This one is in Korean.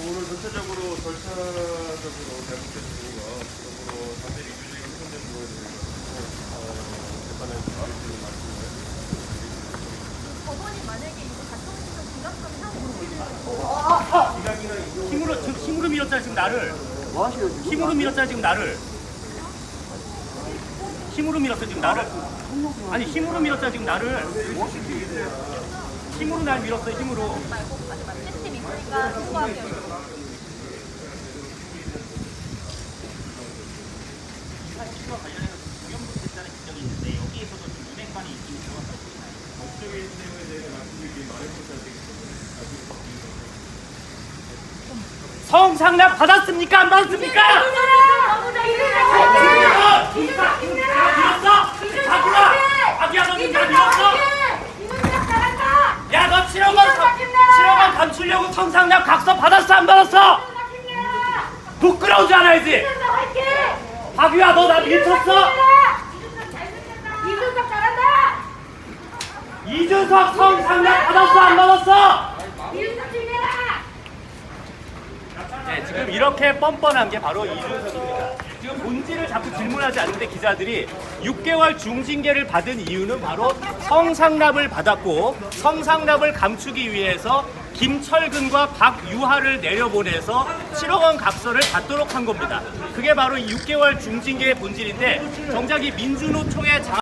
뭐 오늘 전체적으로 절차적으로 잘못된 부분과 그러므로 당대 이규적인 훼손된 부분에 대해서 어, 재판에 말씀을 말씀을 법원이 만약에 이거 가처분해서 기각하면 하고 힘으로 지금 힘으로 밀었잖아 지금 나를. 힘으로 밀었잖아 지금 나를. 힘으로 밀었어 지금 나를. 아니 힘으로 밀었잖아 지금 나를. 힘으로 날 밀었어 힘으로. 말고 아니 막 시스템 있으니까 신고하게요. 사실과 관련해서 위험부됐다는 지적이 있는데 여기에서도 좀 운행관이 있긴 있어서 법적인 내용에 대해서 말씀드리기 말해보셔야 되겠습니다. 성상납 받았습니까 안 받았습니까? 밀었어? 자기야! 자기야 너 지금 나 밀었어? 야 너 7억원 7억원 성상납 각서 받았어 안 받았어? 부끄러우지 않아야지 박유야 너나 밀쳤어? 이준석 잘한다! 이준석 성상납 받았어 안 받았어? 이준석 힘내라! 네, 지금 이렇게 뻔뻔한 게 바로 이준석입니다. 지금 본질을 자꾸 질문하지 않는데 기자들이 6개월 중징계를 받은 이유는 바로 성상납을 받았고 성상납을 감추기 위해서 김철근과 박유하를 내려보내서 7억 원 각서를 받도록 한 겁니다. 그게 바로 이 6개월 중징계의 본질인데 정작 이 민주노총의 자